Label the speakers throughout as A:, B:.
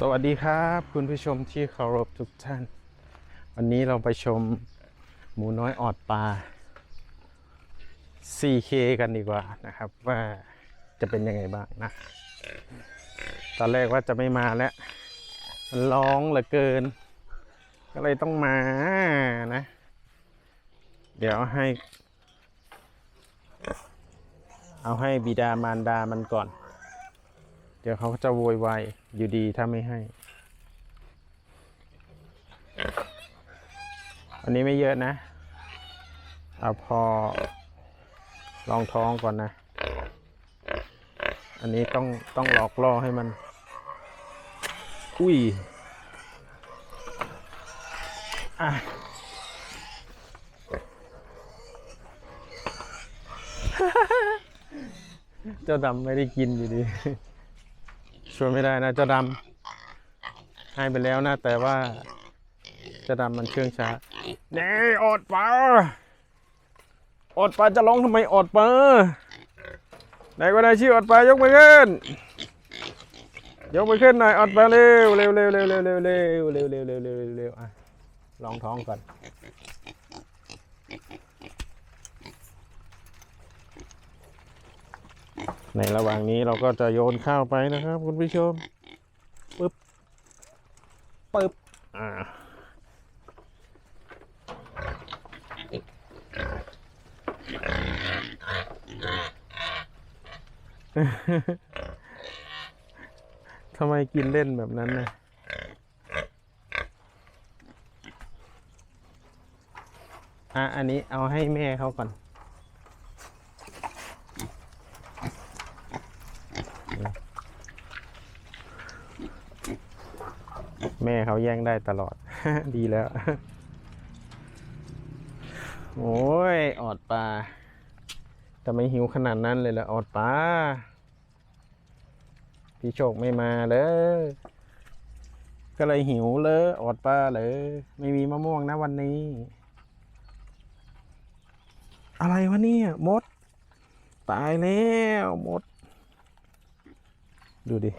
A: สวัสดีครับคุณผู้ชมที่เคารพทุกท่าน วันนี้เราไปชมหมูน้อยออดปลา 4K กันดีกว่านะครับ ว่าจะเป็นยังไงบ้างนะ ตอนแรกว่าจะไม่มาแล้ว มันร้องเหลือเกิน ก็เลยต้องมานะ เดี๋ยวให้ เอาให้บิดามารดามันก่อน ดี๋ยวเขาจะโวยวายอยู่ดีถ้าไม่ให้ อันนี้ไม่เยอะนะ เอาพอลองท้องก่อนนะ อันนี้ต้องต้องหลอกล่อให้มัน อุ้ย อะเจ้าดำไม่ได้กินอยู่ดี ช่วยไม่ได้นะจ้าดำให้ไปแล้วนะ แต่ว่าจ้าดำมันเชื่องช้าเน่อดปลาอดปลาจะร้องทำไมอดปลาไหนก็ได้ชื่ออดปลายกมือขึ้นยกมือขึ้นหน่อยอดปลาเร็วเร็วเร็วเร็วเร็วเร็วเร็วเร็วเร็วเร็วเร็วเร็วอะลองท้องก่อน ในระหว่างนี้เราก็จะโยนข้าวไปนะครับ คุณผู้ชมปึ๊บปึ๊บอ่าทำไมกินเล่นแบบนั้นนะอะ อันนี้เอาให้แม่เขาก่อน แม่เขาแย่งได้ตลอด ดีแล้ว โอ้ย ออดปลาแต่ไม่หิวขนาดนั้นเลยละออดปลาพี่โชคไม่มาเลยก็เลยหิวเลยออดปลาเลยไม่มีมะม่วงนะวันนี้ อะไรวะเนี่ยมด ตายแล้วมด ดูดิ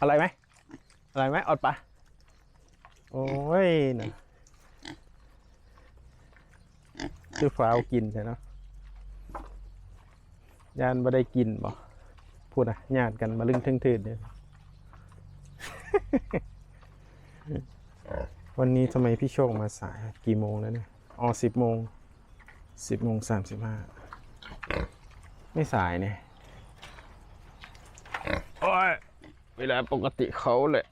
A: อะไรไหมอะไรไหมอดปะโอ้ยนะคือฟ้าวกินใช่เนาะยานไม่ได้กินบ่พูดนะญาติกันมาลึงทึงทืดเนี่ยวันนี้ทำไมพี่โชคมาสายกี่โมงแล้วเนี่ยอ๋อสิบโมงสิบโมงสามสิบห้าไม่สายเนี่ยโอ้ย เวลาปกติเขาเลย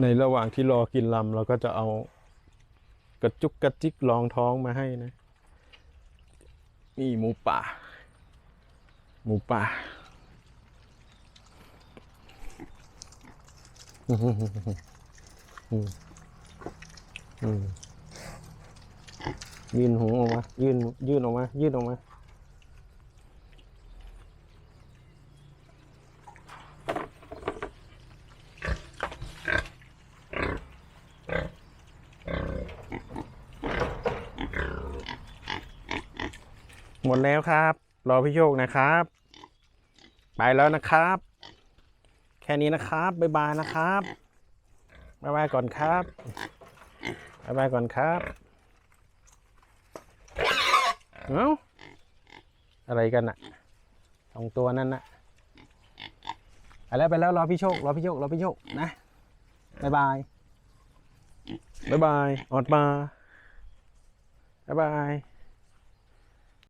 A: ในระหว่างที่รอกินลำเราก็จะเอากระจุกกระจิกรองท้องมาให้นะนี่หมูป่า หมูป่าอืมอืม ยื่นหูออกมา ยื่นยื่นออกมา ยื่นออกมา หมดแล้วครับ รอพี่โชคนะครับ ไปแล้วนะครับ แค่นี้นะครับ บ๊ายบายนะครับ บ๊ายบายก่อนครับ บ๊ายบายก่อนครับ เอ้าอะไรกันอะสองตัวนั่นนะไปแล้วไปแล้วรอพี่โชครอพี่โชครอพี่โชคนะบ๊ายบายบ๊ายบายออดมาบ๊ายบาย